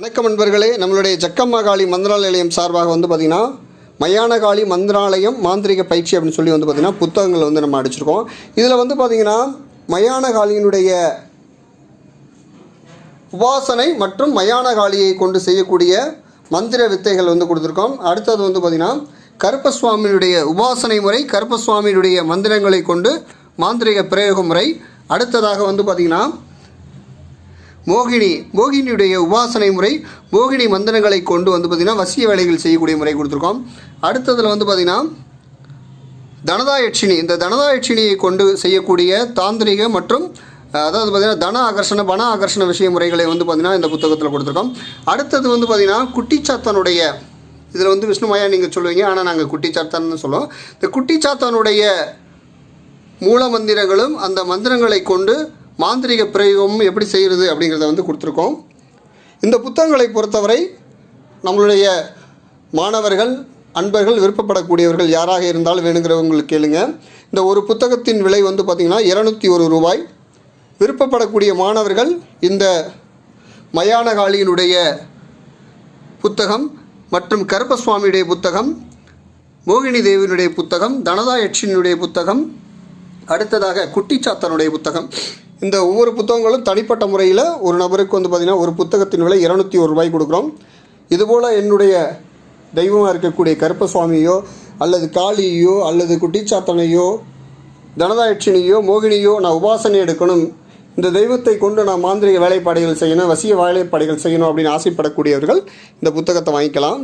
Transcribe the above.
வணக்கம் நண்பர்களே. நம்மளுடைய ஜக்கம்மா காளி மந்திராலயம் நிலையம் சார்பாக வந்து பார்த்திங்கன்னா மயான காளி மந்திராலயம் மாந்திரிக பயிற்சி அப்படின்னு சொல்லி வந்து பார்த்திங்கன்னா புத்தகங்கள் வந்து நம்ம அடிச்சிருக்கோம். இதில் வந்து பார்த்திங்கன்னா மயான காளியினுடைய உபாசனை மற்றும் மயான காளியை கொண்டு செய்யக்கூடிய மந்திர வித்தைகள் வந்து கொடுத்துருக்கோம். அடுத்தது வந்து பார்த்திங்கன்னா கருப்பசுவாமியினுடைய உபாசனை முறை கருப்பசுவாமியினுடைய மந்திரங்களை கொண்டு மாந்திரிக பிரயோக முறை. அடுத்ததாக வந்து பார்த்திங்கன்னா மோகினி மோகினியுடைய உபாசனை முறை மோகினி மந்திரங்களை கொண்டு வந்து பார்த்திங்கன்னா வசிய வேலைகள் செய்யக்கூடிய முறை கொடுத்துருக்கோம். அடுத்ததில் வந்து பார்த்திங்கன்னா தனதாயட்சினி. இந்த தனதாயட்சினியை கொண்டு செய்யக்கூடிய தாந்திரிக மற்றும் அதாவது பார்த்திங்கன்னா தன ஆகர்ஷண பண ஆகர்ஷண விஷய முறைகளை வந்து பார்த்திங்கன்னா இந்த புத்தகத்தில் கொடுத்துருக்கோம். அடுத்தது வந்து பார்த்திங்கன்னா குட்டிச்சாத்தனுடைய இதில் வந்து விஷ்ணுமாயா நீங்கள் சொல்லுவீங்க ஆனால் நாங்கள் குட்டிச்சாத்தான்னு சொல்லுவோம். இந்த குட்டிச்சாத்தானுடைய மூல மந்திரங்களும் அந்த மந்திரங்களை கொண்டு மாந்திரிக பிரயோகமும் எப்படி செய்கிறது அப்படிங்கிறத வந்து கொடுத்துருக்கோம். இந்த புத்தகங்களை பொறுத்தவரை நம்மளுடைய மாணவர்கள் அன்பர்கள் விருப்பப்படக்கூடியவர்கள் யாராக இருந்தாலும் வேணுங்கிறவங்களுக்கு கேளுங்க. இந்த ஒரு புத்தகத்தின் விலை வந்து பார்த்திங்கன்னா இரநூத்தி ஒரு ரூபாய். விருப்பப்படக்கூடிய மாணவர்கள் இந்த மயானகாளியினுடைய புத்தகம் மற்றும் கருப்பசுவாமியுடைய புத்தகம் மோகினி தேவியினுடைய புத்தகம் தனதாயட்சியினுடைய புத்தகம் அடுத்ததாக குட்டிச்சாத்தனுடைய புத்தகம் இந்த ஒவ்வொரு புத்தகங்களும் தனிப்பட்ட முறையில் ஒரு நபருக்கு வந்து பார்த்திங்கன்னா ஒரு புத்தகத்தின் விலை இரநூத்தி ஒரு ரூபாய் கொடுக்குறோம். இதுபோல் என்னுடைய தெய்வமாக இருக்கக்கூடிய கருப்பசுவாமியோ அல்லது காளியோ அல்லது குட்டிச்சாத்தனையோ தனதாயட்சினியோ மோகினியோ நான் உபாசனை எடுக்கணும். இந்த தெய்வத்தை கொண்டு நான் மாந்திரிக வேலைப்பாடுகள் செய்யணும் வசிய வேலைப்பாடுகள் செய்யணும் அப்படின்னு ஆசைப்படக்கூடியவர்கள் இந்த புத்தகத்தை வாங்கிக்கலாம்.